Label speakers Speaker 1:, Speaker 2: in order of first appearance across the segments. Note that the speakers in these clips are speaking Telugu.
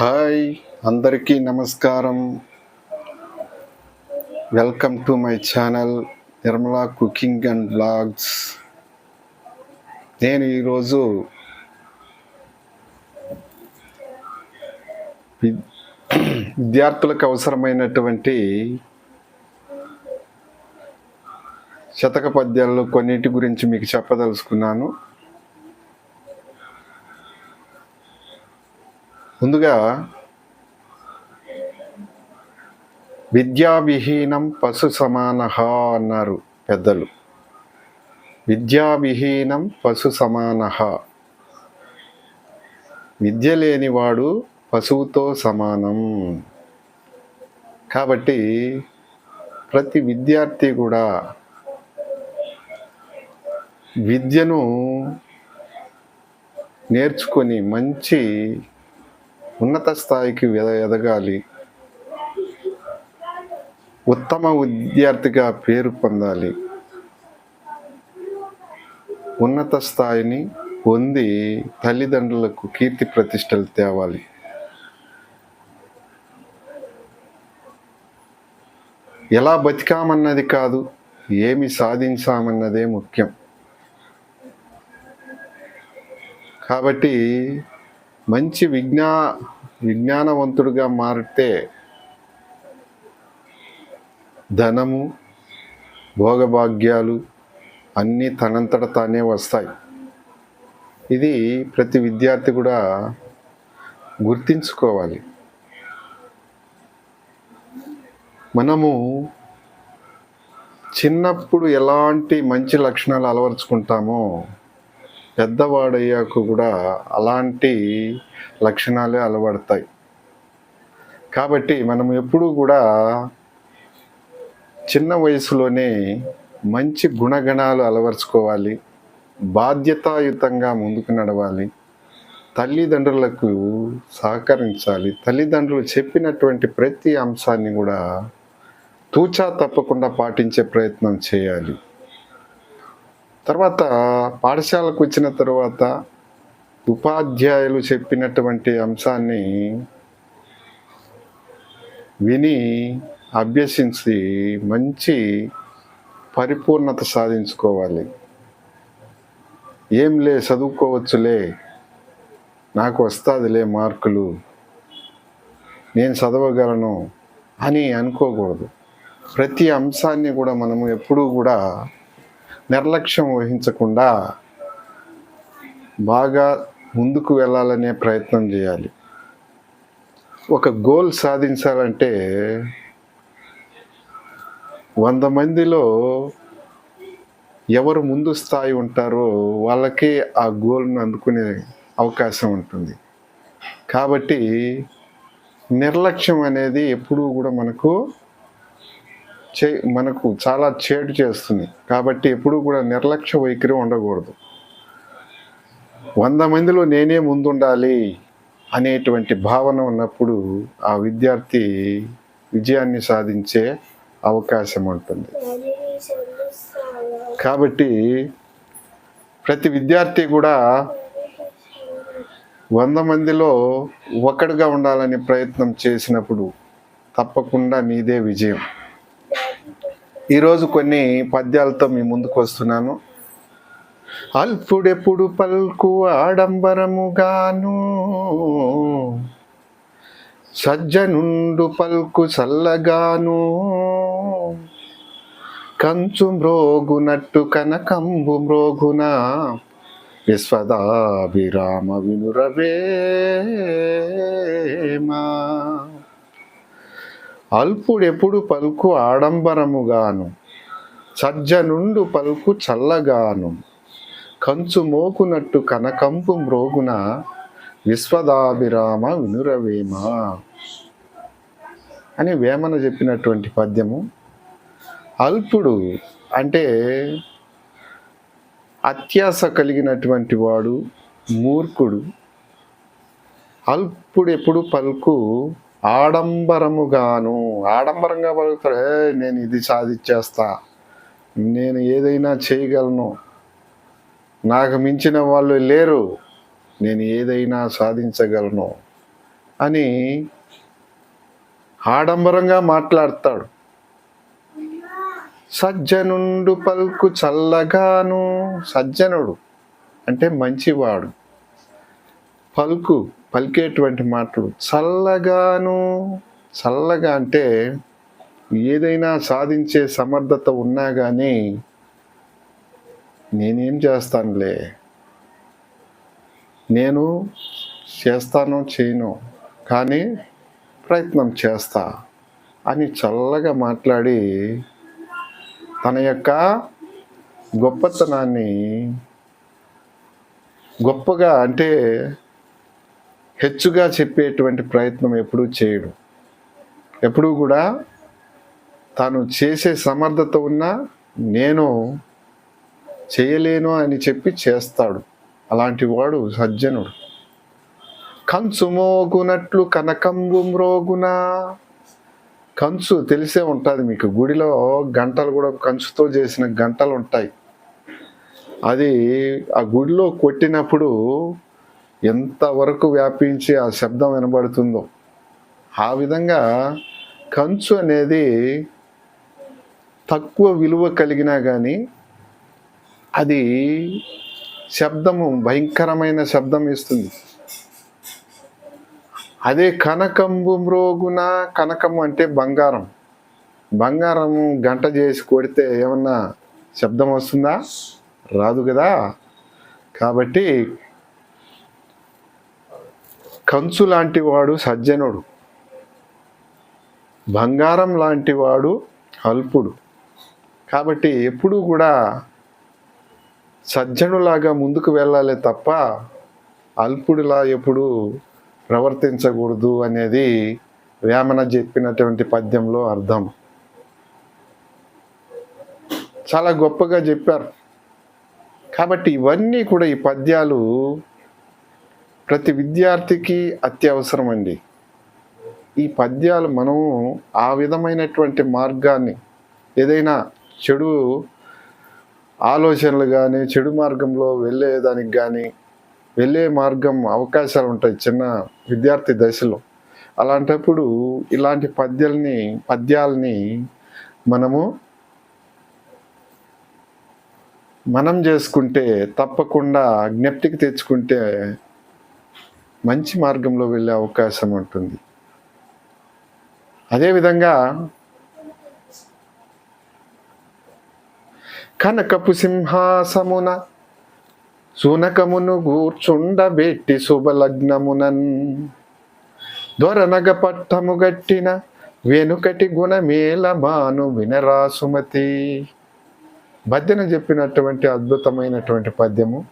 Speaker 1: హాయ్ అందరికీ నమస్కారం. Welcome to my channel Nirmala cooking and blogs నేను ఈరోజు విద్యార్థులకు అవసరమైనటువంటి శతక పద్యాల్లో కొన్నిటి గురించి మీకు చెప్పదలుచుకున్నాను. ముందుగా విద్యావిహీనం పశు సమాన అన్నారు పెద్దలు. విద్యావిహీనం పశు సమాన విద్య లేనివాడు పశువుతో సమానం. కాబట్టి ప్రతి విద్యార్థి కూడా విద్యను నేర్చుకొని మంచి ఉన్నత స్థాయికి ఎద- ఎదగాలి. ఉత్తమ విద్యార్థిగా పేరు పొందాలి. ఉన్నత స్థాయిని పొంది తల్లిదండ్రులకు కీర్తి ప్రతిష్టలు తేవాలి. ఎలా బతికామన్నది కాదు ఏమి సాధించామన్నదే ముఖ్యం. కాబట్టి మంచి విజ్ఞా విజ్ఞానవంతుడిగా మారితే ధనము భోగభాగ్యాలు అన్నీ తనంతట తానే వస్తాయి. ఇది ప్రతి విద్యార్థి కూడా గుర్తించుకోవాలి. మనము చిన్నప్పుడు ఎలాంటి మంచి లక్షణాలు అలవరుచుకుంటామో పెద్దవాడయ్యాక కూడా అలాంటి లక్షణాలే అలవడతాయి. కాబట్టి మనం ఎప్పుడూ కూడా చిన్న వయసులోనే మంచి గుణగణాలు అలవర్చుకోవాలి. బాధ్యతాయుతంగా ముందుకు నడవాలి. తల్లిదండ్రులకు సహకరించాలి. తల్లిదండ్రులు చెప్పినటువంటి ప్రతి అంశాన్ని కూడా తూచా తప్పకుండా పాటించే ప్రయత్నం చేయాలి. తర్వాత పాఠశాలకు వచ్చిన తర్వాత ఉపాధ్యాయులు చెప్పినటువంటి అంశాన్ని విని అభ్యసించి మంచి పరిపూర్ణత సాధించుకోవాలి. ఏం లే చదువుకోవచ్చులే నాకు వస్తాదిలే మార్కులు నేను చదవగలను అని అనుకోకూడదు. ప్రతి అంశాన్ని కూడా మనము ఎప్పుడూ కూడా నిర్లక్ష్యం వహించకుండా బాగా ముందుకు వెళ్ళాలనే ప్రయత్నం చేయాలి. ఒక గోల్ సాధించాలంటే వంద మందిలో ఎవరు ముందు స్థాయి ఉంటారో వాళ్ళకే ఆ గోల్ను అందుకునే అవకాశం ఉంటుంది. కాబట్టి నిర్లక్ష్యం అనేది ఎప్పుడూ కూడా మనకు చే మనకు చాలా చేటు చేస్తుంది. కాబట్టి ఎప్పుడూ కూడా నిర్లక్ష్య వైఖరి ఉండకూడదు. వంద మందిలో నేనే ముందుండాలి అనేటువంటి భావన ఉన్నప్పుడు ఆ విద్యార్థి విజయాన్ని సాధించే అవకాశం ఉంటుంది. కాబట్టి ప్రతి విద్యార్థి కూడా వంద మందిలో ఒకటిగా ఉండాలని ప్రయత్నం చేసినప్పుడు తప్పకుండా నీదే విజయం. ఈరోజు కొన్ని పద్యాలతో మీ ముందుకు వస్తున్నాను. అల్పుడెప్పుడు పల్కు ఆడంబరముగాను సజ్జనుండు పల్కు చల్లగాను కంచు మ్రోగునట్టు కనకంబు మ్రోగున విశ్వదాభిరామ వినురవేమా. అల్పుడెప్పుడు పలుకు ఆడంబరముగాను సజ్జనుండు పలుకు చల్లగాను. కంచు మోకునట్టు కనకంపు మ్రోగున విశ్వదాభిరామ వినురవేమ? అని వేమన చెప్పినటువంటి పద్యము. అల్పుడు అంటే అత్యాస కలిగినటువంటి వాడు మూర్ఖుడు. అల్పుడెప్పుడు పలుకు ఆడంబరముగాను ఆడంబరంగా పలుకుతాడు. నేను ఇది సాధించేస్తా. నేను ఏదైనా చేయగలను. నాకు మించిన వాళ్ళు లేరు. నేను ఏదైనా సాధించగలను. అని ఆడంబరంగా మాట్లాడతాడు. సజ్జనుండు పల్కు చల్లగాను సజ్జనుడు అంటే మంచివాడు. పలుకు పలికేటువంటి మాటలు చల్లగాను చల్లగా అంటే ఏదైనా సాధించే సమర్థత ఉన్నా కానీ నేనేం చేస్తానులే. నేను చేస్తాను చేయను కానీ ప్రయత్నం చేస్తా అని చల్లగా మాట్లాడి తన యొక్క గొప్పతనాన్ని గొప్పగా అంటే హెచ్చుగా చెప్పేటువంటి ప్రయత్నం ఎప్పుడూ చేయడు. ఎప్పుడూ కూడా తాను చేసే సమర్థత ఉన్నా నేను చేయలేను అని చెప్పి చేస్తాడు. అలాంటి వాడు సజ్జనుడు. కంచు మోగునట్లు కనకంబు మ్రోగున. కంచు తెలిసే ఉంటుంది మీకు. గుడిలో గంటలు కూడా కంచుతో చేసిన గంటలు ఉంటాయి. అది ఆ గుడిలో కొట్టినప్పుడు ఎంతవరకు వ్యాపించి ఆ శబ్దం వినబడుతుందో. ఆ విధంగా కంచు అనేది తక్కువ విలువ కలిగినా కానీ అది శబ్దము భయంకరమైన శబ్దం ఇస్తుంది. అదే కనకంబు మ్రోగున కనకము అంటే బంగారం. బంగారము గంట చేసి కొడితే ఏమన్నా శబ్దం వస్తుందా? రాదు కదా. కాబట్టి కంచు లాంటి వాడు సజ్జనుడు. బంగారం లాంటి వాడు అల్పుడు. కాబట్టి ఎప్పుడూ కూడా సజ్జనులాగా ముందుకు వెళ్ళాలి తప్ప అల్పుడిలా ఎప్పుడు ప్రవర్తించకూడదు అనేది వేమన చెప్పినటువంటి పద్యంలో అర్థం. చాలా గొప్పగా చెప్పారు. కాబట్టి ఇవన్నీ కూడా ఈ పద్యాలు ప్రతి విద్యార్థికి అత్యవసరం అండి ఈ పద్యాలు మనము ఆ విధమైనటువంటి మార్గాన్ని ఏదైనా చెడు ఆలోచనలు కానీ చెడు మార్గంలో వెళ్ళేదానికి కానీ వెళ్ళే మార్గం అవకాశాలు ఉంటాయి చిన్న విద్యార్థి దశలో. అలాంటప్పుడు ఇలాంటి పద్యాలని పద్యాలని మనము మనం చేసుకుంటే తప్పకుండా జ్ఞప్తికి తెచ్చుకుంటే మంచి మార్గంలో వెళ్ళే అవకాశం ఉంటుంది. అదేవిధంగా కనకపు సింహాసమున సునకమును కూర్చుండబెట్టి శుభలగ్నమునన్ దొరనగ పట్టము గట్టిన వెనుకటి గుణమేల మాను వినరాసుమతి. భద్యన చెప్పినటువంటి అద్భుతమైనటువంటి పద్యము.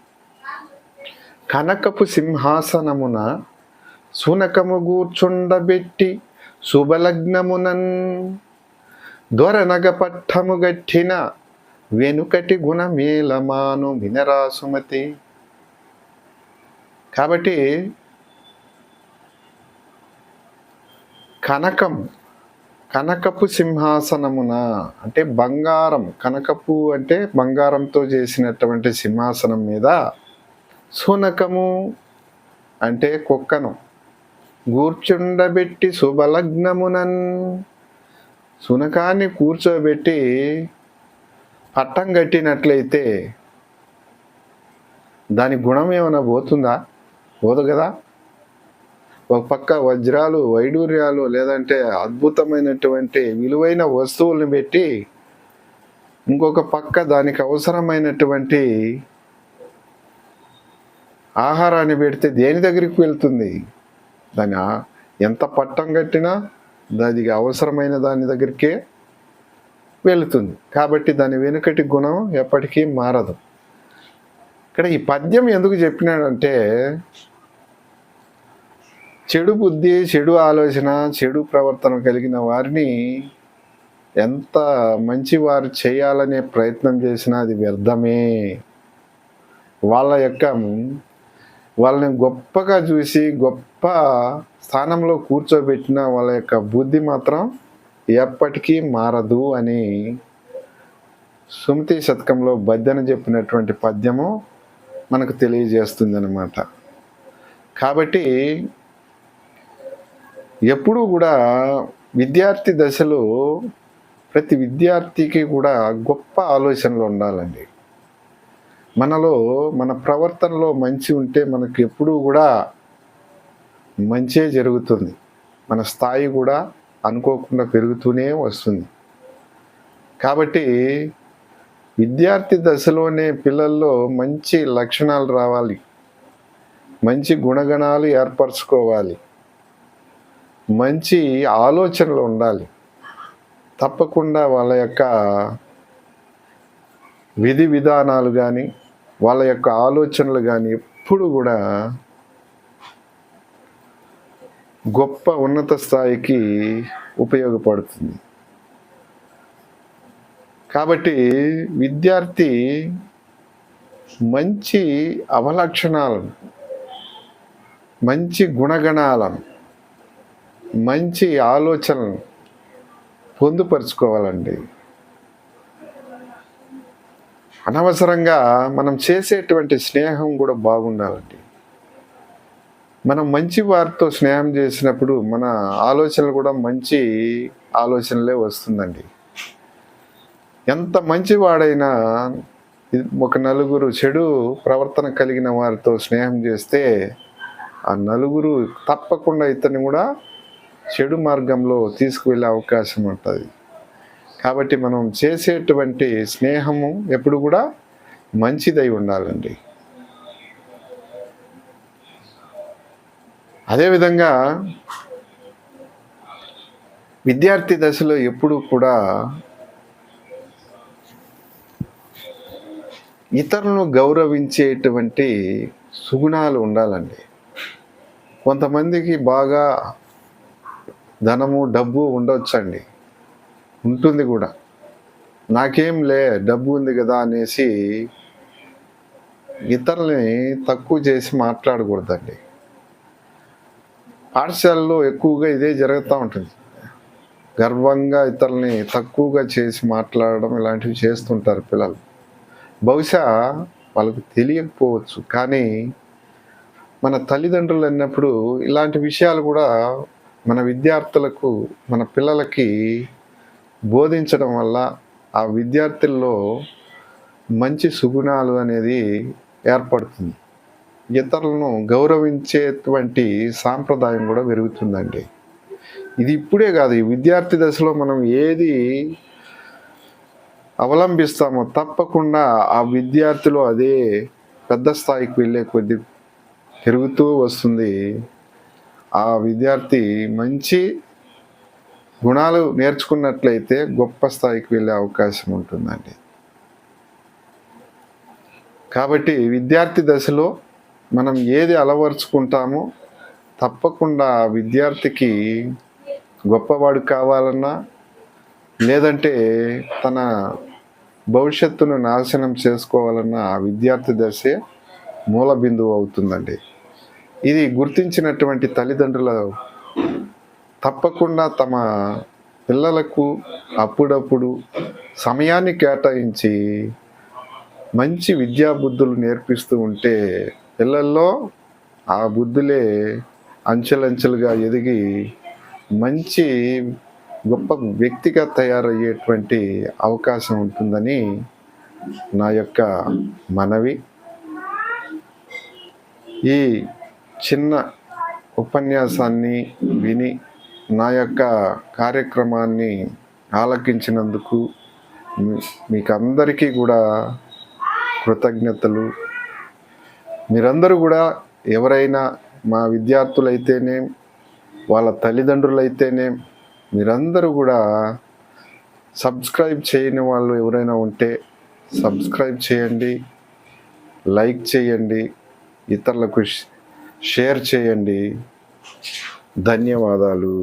Speaker 1: కనకపు సింహాసనమున సునకము కూర్చుండబెట్టి శుభలగ్నమునన్ దొరనగ పట్టము గట్టిన వెనుకటి గుణమేలమాను వినరాసుమతి కాబట్టి కనకం కనకపు సింహాసనమున అంటే బంగారం కనకపు అంటే బంగారంతో చేసినటువంటి సింహాసనం మీద సునకము అంటే కుక్కను. కూర్చుండబెట్టి శుభలగ్నమునన్. సునకాన్ని కూర్చోబెట్టి పట్టం కట్టినట్లయితే దాని గుణం ఏమైనా పోతుందా? పోదు కదా. ఒక పక్క వజ్రాలు వైడూర్యాలు లేదంటే అద్భుతమైనటువంటి విలువైన వస్తువులను పెట్టి ఇంకొక పక్క దానికి అవసరమైనటువంటి ఆహారాన్ని పెడితే దేని దగ్గరికి వెళ్తుంది? దాని ఎంత పట్టం కట్టినా దానికి అవసరమైన దాని దగ్గరికే వెళుతుంది. కాబట్టి దాని వెనుకటి గుణం ఎప్పటికీ మారదు. ఇక్కడ ఈ పద్యం ఎందుకు చెప్పినాడంటే చెడు బుద్ధి చెడు ఆలోచన చెడు ప్రవర్తన కలిగిన వారిని ఎంత మంచి వారు చేయాలనే ప్రయత్నం చేసినా అది వ్యర్థమే. వాళ్ళ యొక్క వాళ్ళని గొప్పగా చూసి గొప్ప స్థానంలో కూర్చోబెట్టిన వాళ్ళ యొక్క బుద్ధి మాత్రం ఎప్పటికీ మారదు అని సుమతి శతకంలో బద్దెన చెప్పినటువంటి పద్యము మనకు తెలియజేస్తుంది అనమాట కాబట్టి ఎప్పుడూ కూడా విద్యార్థి దశలో ప్రతి విద్యార్థికి కూడా గొప్ప ఆలోచనలు ఉండాలండి. మనలో మన ప్రవర్తనలో మంచి ఉంటే మనకు ఎప్పుడూ కూడా మంచే జరుగుతుంది. మన స్థాయి కూడా అనుకోకుండా పెరుగుతూనే వస్తుంది. కాబట్టి విద్యార్థి దశలోనే పిల్లల్లో మంచి లక్షణాలు రావాలి. మంచి గుణగణాలు ఏర్పరచుకోవాలి. మంచి ఆలోచనలు ఉండాలి. తప్పకుండా వాళ్ళ యొక్క విధి విధానాలు కానీ వాళ్ళ యొక్క ఆలోచనలు కానీ ఎప్పుడు కూడా గొప్ప ఉన్నత స్థాయికి ఉపయోగపడుతుంది. కాబట్టి విద్యార్థి మంచి అవలక్షణాలను మంచి గుణగణాలను మంచి ఆలోచనలను పొందుపరుచుకోవాలండి. అనవసరంగా మనం చేసేటువంటి స్నేహం కూడా బాగుండాలండి. మనం మంచి వారితో స్నేహం చేసినప్పుడు మన ఆలోచనలు కూడా మంచి ఆలోచనలే వస్తుందండి. ఎంత మంచివాడైనా ఒక నలుగురు చెడు ప్రవర్తన కలిగిన వారితో స్నేహం చేస్తే ఆ నలుగురు తప్పకుండా ఇతన్ని కూడా చెడు మార్గంలో తీసుకువెళ్ళే అవకాశం ఉంటుంది. కాబట్టి మనం చేసేటువంటి స్నేహము ఎప్పుడు కూడా మంచిదై ఉండాలండి. అదేవిధంగా విద్యార్థి దశలో ఎప్పుడు కూడా ఇతరులను గౌరవించేటువంటి సుగుణాలు ఉండాలండి. కొంతమందికి బాగా ధనము డబ్బు ఉండొచ్చండి. ఉంటుంది కూడా. నాకేం లే డబ్బు ఉంది కదా అనేసి ఇతరుల్ని తక్కువ చేసి మాట్లాడకూడదండి. పాఠశాలలో ఎక్కువగా ఇదే జరుగుతూ ఉంటుంది. గర్వంగా ఇతరుల్ని తక్కువగా చేసి మాట్లాడడం ఇలాంటివి చేస్తుంటారు పిల్లలు. బహుశా వాళ్ళకు తెలియకపోవచ్చు కానీ మన తల్లిదండ్రులు అన్నప్పుడు ఇలాంటి విషయాలు కూడా మన విద్యార్థులకు మన పిల్లలకి బోధించడం వల్ల ఆ విద్యార్థుల్లో మంచి సుగుణాలు అనేది ఏర్పడుతుంది. ఇతరులను గౌరవించేటువంటి సాంప్రదాయం కూడా పెరుగుతుందండి. ఇది ఇప్పుడే కాదు ఈ విద్యార్థి దశలో మనం ఏది అవలంబిస్తామో తప్పకుండా ఆ విద్యార్థిలో అదే పెద్ద స్థాయికి వెళ్ళే కొద్ది పెరుగుతూ వస్తుంది. ఆ విద్యార్థి మంచి గుణాలు నేర్చుకున్నట్లయితే గొప్ప స్థాయికి వెళ్ళే అవకాశం ఉంటుందండి. కాబట్టి విద్యార్థి దశలో మనం ఏది అలవరుచుకుంటామో తప్పకుండా విద్యార్థికి గొప్పవాడు కావాలన్నా లేదంటే తన భవిష్యత్తును నాశనం చేసుకోవాలన్నా ఆ విద్యార్థి దశే మూల బిందువు అవుతుందండి. ఇది గుర్తించినటువంటి తల్లిదండ్రుల తప్పకుండా తమ పిల్లలకు అప్పుడప్పుడు సమయాన్ని కేటాయించి మంచి విద్యా బుద్ధులు నేర్పిస్తూ ఉంటే పిల్లల్లో ఆ బుద్ధులే అంచెలంచెలుగా ఎదిగి మంచి గొప్ప వ్యక్తిగా తయారయ్యేటువంటి అవకాశం ఉంటుందని నా యొక్క మనవి. ఈ చిన్న ఉపన్యాసాన్ని విని నా యొక్క కార్యక్రమాన్ని ఆలకించినందుకు మీకు అందరికీ కూడా కృతజ్ఞతలు. మీరందరూ కూడా ఎవరైనా మా విద్యార్థులైతేనే వాళ్ళ తల్లిదండ్రులైతేనే మీరందరూ కూడా సబ్స్క్రైబ్ చేయని వాళ్ళు ఎవరైనా ఉంటే సబ్స్క్రైబ్ చేయండి లైక్ చేయండి ఇతరులకు షేర్ చేయండి. ధన్యవాదాలు.